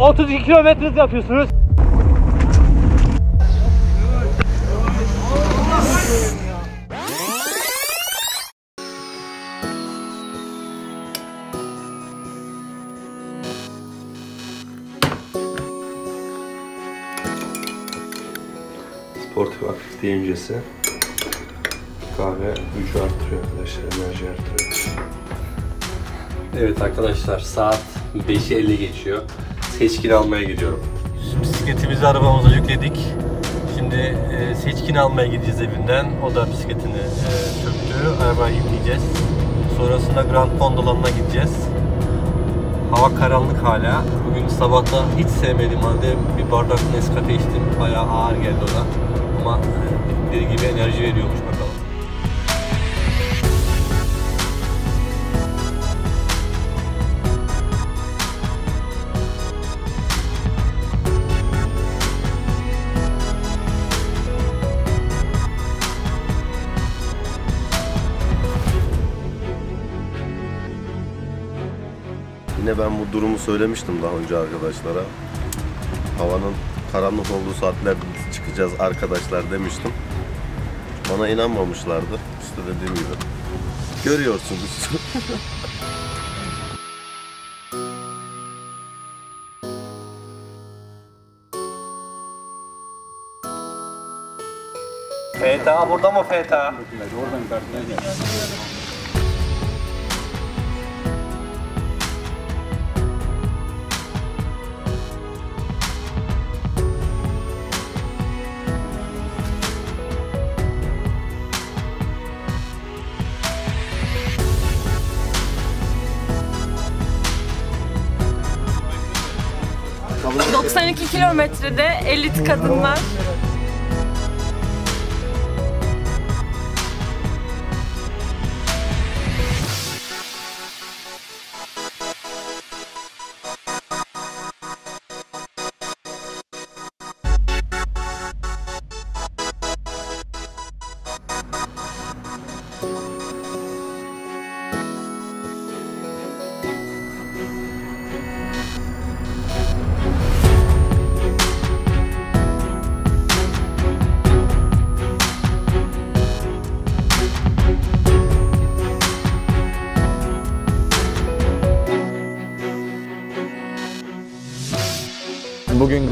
32 kilometre yapıyorsunuz. Sportif aktivite öncesi kahve gücü arttırıyor arkadaşlar, enerji arttırıyor. Evet arkadaşlar saat 5'i 50 geçiyor. Seçkin almaya gidiyorum. Bisikletimizi arabamıza yükledik. Şimdi e, seçkin almaya gideceğiz evinden. O da bisikletini e, söktü. Arabaya yükleyeceğiz. Sonrasında Grand Pond'alarına gideceğiz. Hava karanlık hala. Bugün sabahta hiç sevmediğim halde bir bardak Nescafe içtim. Bayağı ağır geldi o da. Ama dediği gibi enerji veriyormuş Yine ben bu durumu söylemiştim daha önce arkadaşlara. Havanın karanlık olduğu saatlerde çıkacağız arkadaşlar demiştim. Bana inanmamışlardı. İşte dediğim gibi. Görüyorsunuz. FTA burada mı FTA? Hı. 92 kilometrede elit kadınlar.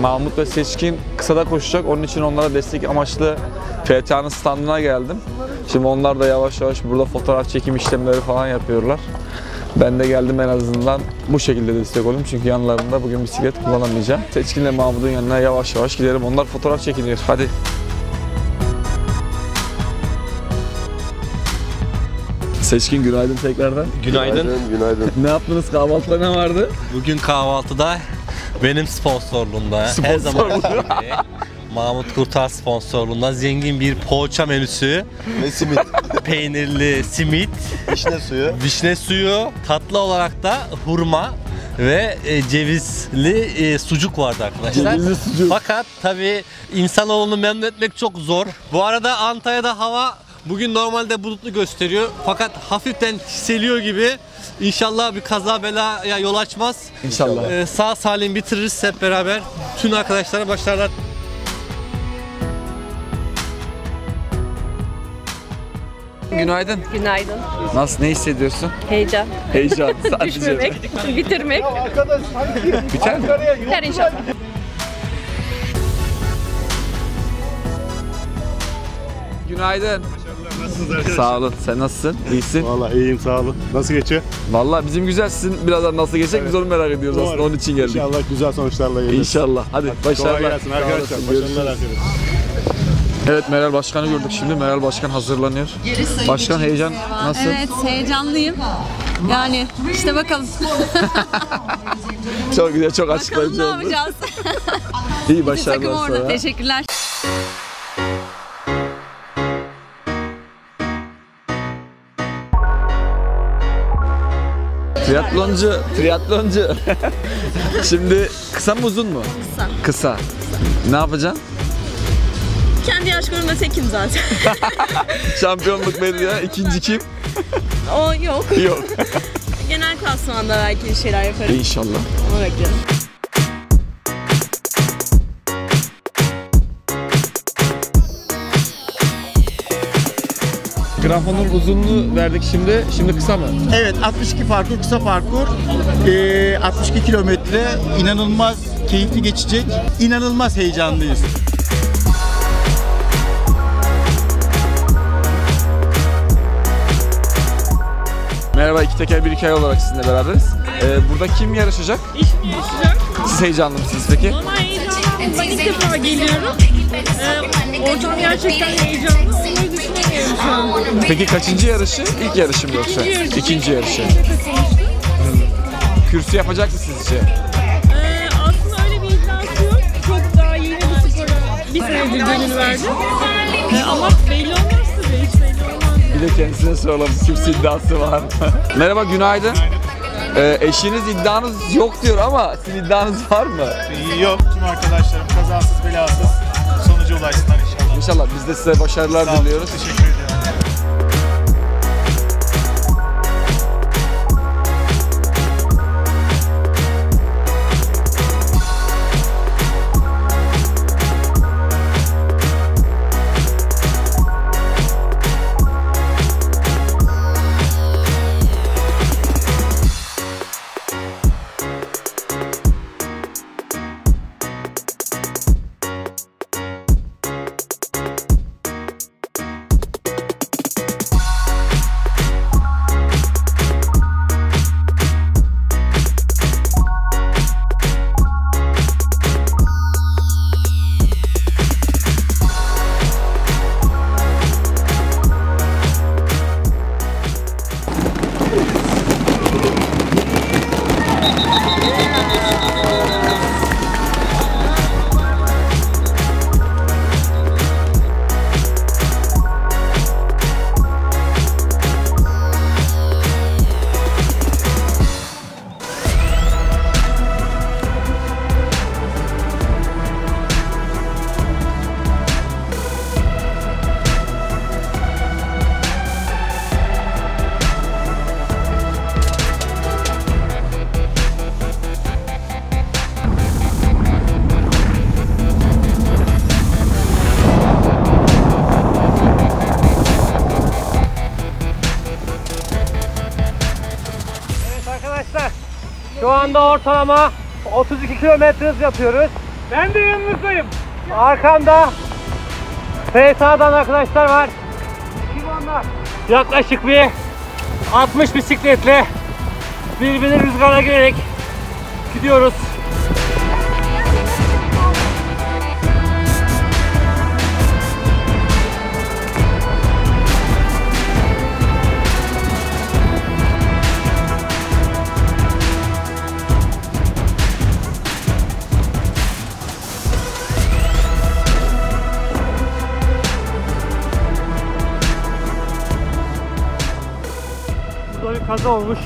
Mahmut ve Seçkin kısada koşacak. Onun için onlara destek amaçlı FTA'nın standına geldim. Şimdi onlar da yavaş yavaş burada fotoğraf çekim işlemleri falan yapıyorlar. Ben de geldim en azından bu şekilde destek olayım. Çünkü yanlarında bugün bisiklet kullanamayacağım. Seçkin'le Mahmut'un yanına yavaş yavaş gidelim. Onlar fotoğraf çekiniyor. Hadi. Seçkin günaydın tekrardan. Günaydın. günaydın. Ne yaptınız? Kahvaltıda ne vardı? Bugün kahvaltıda benim sponsorluğumda her zaman gibi Mahmut Kurtar sponsorluğunda zengin bir poğaça menüsü, Ve simit. peynirli simit, Vişne suyu. vişne suyu, tatlı olarak da hurma ve e, cevizli e, sucuk vardı arkadaşlar. Cevizli sucuk. Fakat tabii insanoğlunu memnun etmek çok zor. Bu arada Antalya'da hava bugün normalde bulutlu gösteriyor. Fakat hafiften hisseliyor gibi. İnşallah bir kaza belaya yol açmaz. İnşallah. Ee, sağ salim bitiririz hep beraber. Tüm arkadaşlara başarılar. Günaydın. Günaydın. Nasıl, ne hissediyorsun? Heyecan. Heyecan. Sadece. Düşmemek, bitirmek. Biter mi? Her inşallah. Günaydın. Sağ olun. Sen nasılsın? İyisin. Vallahi iyiyim sağ olun. Nasıl geçiyor? Vallahi bizim güzel. Sizin birazdan nasıl geçecek biz onu merak ediyoruz aslında. Onun için geldik. İnşallah güzel sonuçlarla geliriz. İnşallah. Hadi Kolay başarılar. gelsin Sağ arkadaşlar. Başarılar Görüşürüz. arkadaşlar. Evet Meral Başkan'ı gördük şimdi. Meral Başkan hazırlanıyor. Başkan heyecan nasıl? Evet heyecanlıyım. Yani işte bakalım. Çok güzel, çok bakalım açıklayıcı ne oldu. yapacağız. İyi başarılar sana. Teşekkürler. Triatloncu, triatloncu. Şimdi kısa mı uzun mu? Kısa. Kısa. Ne yapacaksın? Kendi yaş grubunda tekim zaten. Şampiyonluk belli ya. İkinci kim? o yok. Yok. Genel klasmanda belki şeyler yaparım. İnşallah. Onu bekliyorum. Kramponun uzunluğu verdik şimdi. Şimdi kısa mı? Evet 62 parkur kısa parkur. Ee, 62 kilometre inanılmaz keyifli geçecek. İnanılmaz heyecanlıyız. Merhaba iki teker bir hikaye olarak sizinle beraberiz. Ee, burada kim yarışacak? İşte yaşayacak. Siz heyecanlı mısınız peki? Ama heyecanlıyım. Ben ilk defa geliyorum. Ortam gerçekten heyecanlı. Onları düşünemiyorum şu an. Peki kaçıncı yarışı? İlk yarışı mı yoksa? İkinci yarışı. İkinci yarışı. Katılmıştım. Kürsü yapacak mı sizce? Ee, aslında öyle bir iddiası yok. Çok daha yeni bir spora bir senedir gönül verdim. Ee, ama belli olmaz tabii. Hiç belli olmaz. Bir de kendisine soralım kimse iddiası var mı? Merhaba günaydın. Ee, eşiniz iddianız yok diyor ama sizin iddianız var mı? Yok tüm arkadaşlarım kazasız belasız ulaşsınlar inşallah. İnşallah biz de size başarılar Sağ olun, diliyoruz. Teşekkür ediyorum. Anda ortalama 32 kilometre hız yapıyoruz. Ben de yanınızdayım. Arkamda FSA'dan arkadaşlar var. Yaklaşık bir 60 bisikletle birbirine rüzgara girerek gidiyoruz. Kaza olmuş.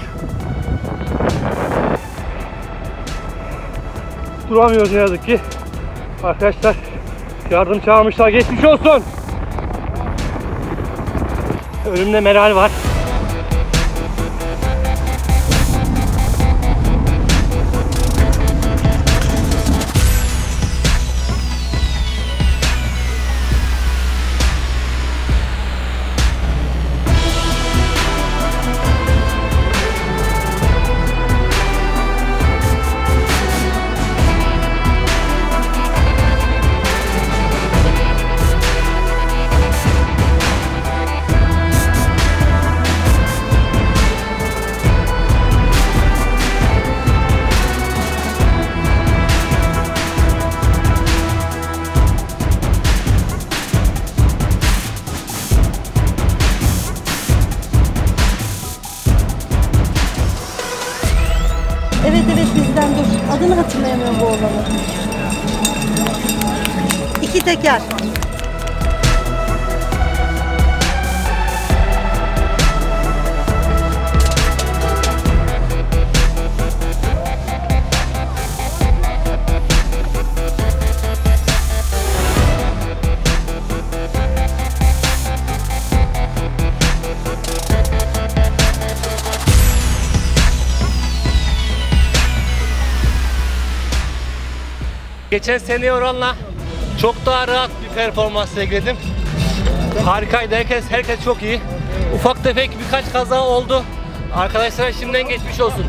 Duramıyoruz ne yazık ki. Arkadaşlar yardım çağırmışlar. Geçmiş olsun. Önümde Meral var. Evet evet bizden dur. Adını hatırlayamıyorum bu olanı. İki teker. Geçen seneye oranla çok daha rahat bir performans sergiledim. Harikaydı. Herkes, herkes çok iyi. Ufak tefek birkaç kaza oldu. Arkadaşlara şimdiden geçmiş olsun.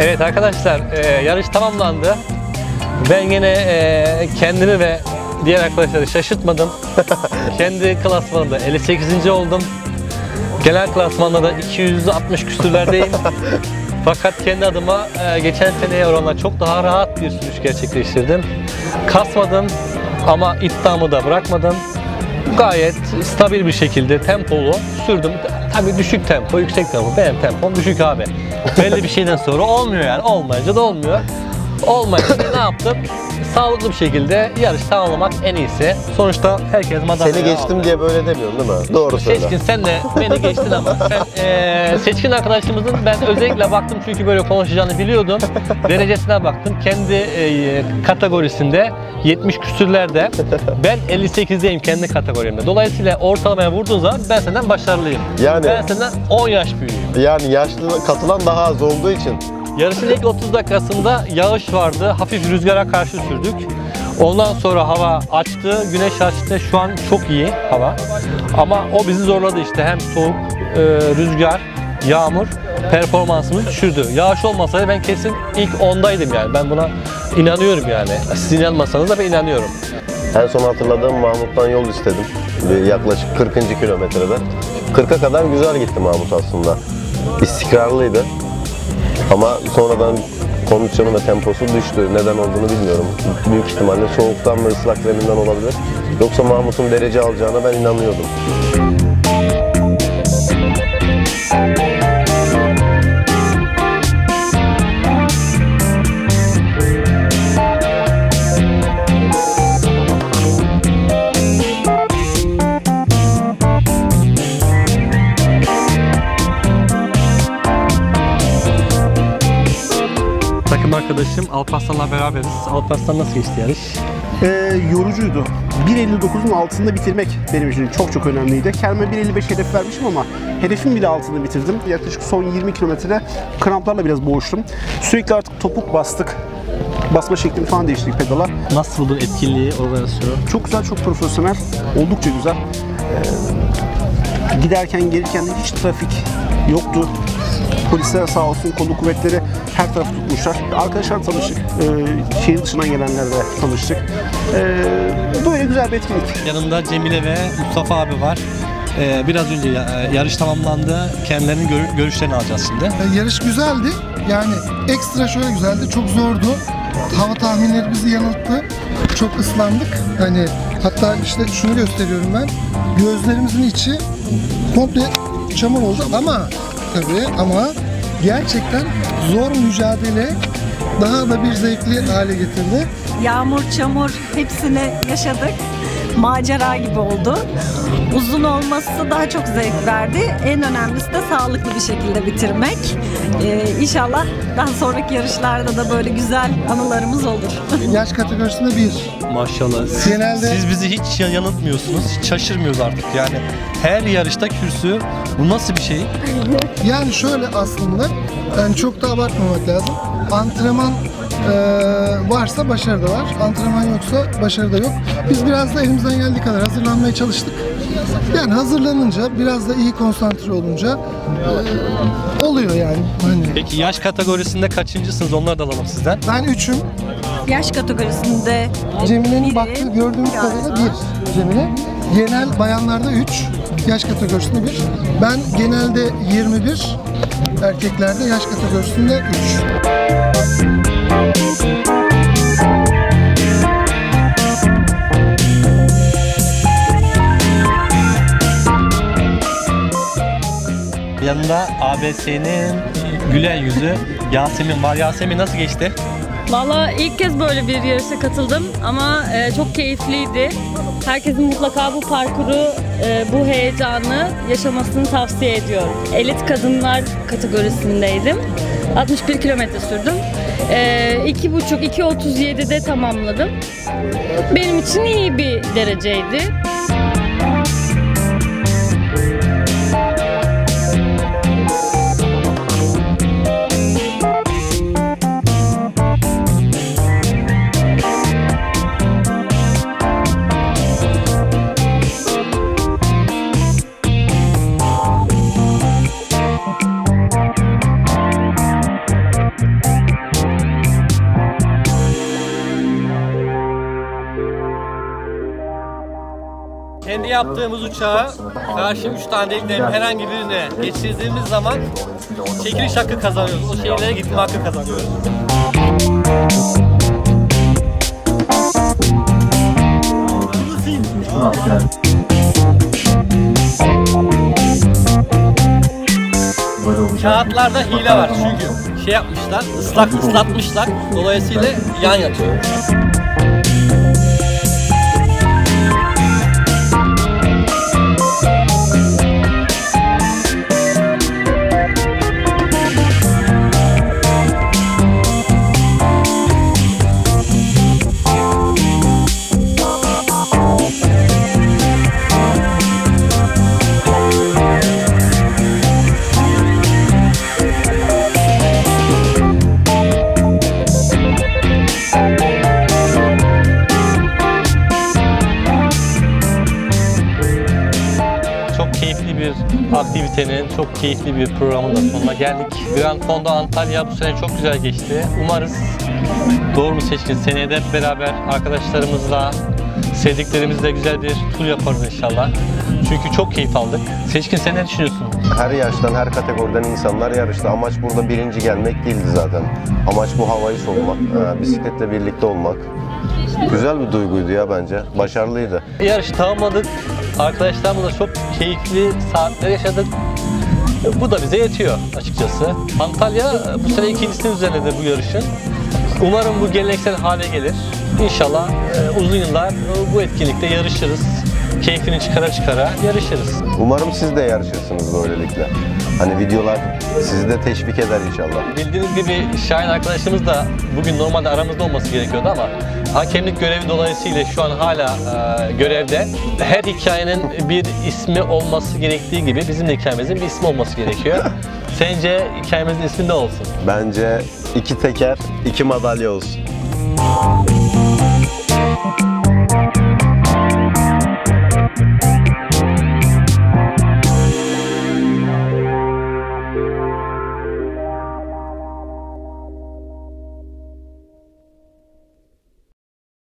Evet arkadaşlar e, yarış tamamlandı. Ben yine e, kendimi ve diğer arkadaşları şaşırtmadım. Kendi klasmanımda 58. oldum. Genel klasmanda da 260 küsürlerdeyim. Fakat kendi adıma e, geçen seneye oranla çok daha rahat bir sürüş gerçekleştirdim. Kasmadım ama iddiamı da bırakmadım. Gayet stabil bir şekilde tempolu sürdüm. Tabii düşük tempo, yüksek tempo. Benim tempom düşük abi. Belli bir şeyden sonra olmuyor yani. Olmayınca da olmuyor. Olmayınca ne yaptım? Sağlıklı bir şekilde yarış tamamlamak en iyisi. Sonuçta herkes madalya Seni geçtim aldı. diye böyle demiyorsun değil mi? Doğru söyle. Seçkin sen de beni geçtin ama sen eee, seçkin arkadaşımızın ben özellikle baktım çünkü böyle konuşacağını biliyordum. Derecesine baktım. Kendi eee, kategorisinde 70 küsürlerde. Ben 58'deyim kendi kategorimde. Dolayısıyla ortalamaya vurduğun zaman ben senden başarılıyım. Yani- Ben senden 10 yaş büyüğüm. Yani yaşlı katılan daha az olduğu için Yarışın ilk 30 dakikasında yağış vardı. Hafif rüzgara karşı sürdük. Ondan sonra hava açtı, güneş açtı. Şu an çok iyi hava. Ama o bizi zorladı işte. Hem soğuk, e, rüzgar, yağmur performansımızı düşürdü. Yağış olmasaydı ben kesin ilk 10'daydım yani. Ben buna inanıyorum yani. Siz inanmasanız da ben inanıyorum. en son hatırladığım Mahmut'tan yol istedim. Yaklaşık 40. kilometrede. 40'a kadar güzel gitti Mahmut aslında. İstikrarlıydı. Ama sonradan kondisyonu ve temposu düştü. Neden olduğunu bilmiyorum. Büyük ihtimalle soğuktan ve ıslak olabilir. Yoksa Mahmut'un derece alacağına ben inanıyordum. Alparslan'la beraberiz. Alparslan nasıl geçti yarış? Ee, yorucuydu. 1.59'un altında bitirmek benim için çok çok önemliydi. Kendime 1.55 hedef vermişim ama hedefin bile altında bitirdim. Yaklaşık son 20 kilometrede kramplarla biraz boğuştum. Sürekli artık topuk bastık. Basma şeklini falan değiştirdik pedala. Nasıl buldun etkinliği, organizasyonu? Çok güzel, çok profesyonel. Oldukça güzel. Ee, giderken gelirken hiç trafik yoktu. Polisler sağ olsun, kolluk kuvvetleri her tarafı tutmuşlar. Arkadaşlar tanıştık. Ee, şehir dışından gelenlerle tanıştık. Ee, böyle güzel bir etkinlik. Yanımda Cemile ve Mustafa abi var. Ee, biraz önce ya- yarış tamamlandı. Kendilerinin gör- görüşlerini alacağız şimdi. E, Yarış güzeldi. Yani ekstra şöyle güzeldi. Çok zordu. Hava tahminleri bizi yanılttı. Çok ıslandık. Hani hatta işte şunu gösteriyorum ben. Gözlerimizin içi komple çamur oldu ama tabii ama gerçekten zor mücadele daha da bir zevkli hale getirdi. Yağmur, çamur hepsini yaşadık. Macera gibi oldu. Uzun olması daha çok zevk verdi. En önemlisi de sağlıklı bir şekilde bitirmek. Ee, inşallah daha sonraki yarışlarda da böyle güzel anılarımız olur. Yaş kategorisinde bir. Maşallah. Siz, Genelde- siz bizi hiç yanıltmıyorsunuz. Hiç şaşırmıyoruz artık yani. Her yarışta kürsü. Bu nasıl bir şey? Yani şöyle aslında, yani çok da abartmamak lazım. Antrenman eee, varsa başarı da var, antrenman yoksa başarı da yok. Biz biraz da elimizden geldiği kadar hazırlanmaya çalıştık. Yani hazırlanınca, biraz da iyi konsantre olunca eee, oluyor yani. Hani Peki yaş kategorisinde kaçıncısınız? Onları da alalım sizden. ben üçüm, Yaş kategorisinde Cemile'nin biri, baktığı gördüğümüz kadarıyla bir Cemile. Genel bayanlarda üç, yaş kategorisinde bir. Ben genelde 21, erkeklerde yaş kategorisinde 3. ABS'nin gülen yüzü Yasemin var. Yasemin nasıl geçti? Valla ilk kez böyle bir yarışa katıldım ama e, çok keyifliydi. Herkesin mutlaka bu parkuru, e, bu heyecanı yaşamasını tavsiye ediyorum. Elit kadınlar kategorisindeydim. 61 kilometre sürdüm. E, 2.5-2.37'de tamamladım. Benim için iyi bir dereceydi. Yaptığımız uçağı karşı 3 tane deliklerin herhangi birine geçirdiğimiz zaman çekiliş hakkı kazanıyoruz. O şehirlere gitme hakkı kazanıyoruz. Kağıtlarda hile var çünkü şey yapmışlar, ıslak ıslatmışlar. Dolayısıyla yan yatıyor. Aktivitenin, çok keyifli bir programın da sonuna geldik. Grand Fondo Antalya bu sene çok güzel geçti. Umarız doğru mu seçkin seneye de hep beraber arkadaşlarımızla, sevdiklerimizle güzel bir tur yaparız inşallah. Çünkü çok keyif aldık. Seçkin sen ne düşünüyorsun? Her yaştan, her kategoriden insanlar yarıştı. Amaç burada birinci gelmek değildi zaten. Amaç bu havayı solumak, e, bisikletle birlikte olmak. Güzel bir duyguydu ya bence. Başarılıydı. Yarışı tamamladık. Arkadaşlarımızla çok keyifli saatler yaşadık. Bu da bize yetiyor açıkçası. Antalya bu sene ikincisinin üzerindedir bu yarışın. Umarım bu geleneksel hale gelir. İnşallah e, uzun yıllar bu etkinlikte yarışırız. Keyfini çıkara çıkara yarışırız. Umarım siz de yarışırsınız böylelikle. Hani videolar sizi de teşvik eder inşallah. Bildiğiniz gibi Şahin arkadaşımız da bugün normalde aramızda olması gerekiyordu ama hakemlik görevi dolayısıyla şu an hala e, görevde. Her hikayenin bir ismi olması gerektiği gibi bizim de hikayemizin bir ismi olması gerekiyor. Sence hikayemizin ismi ne olsun? Bence iki teker, iki madalya olsun.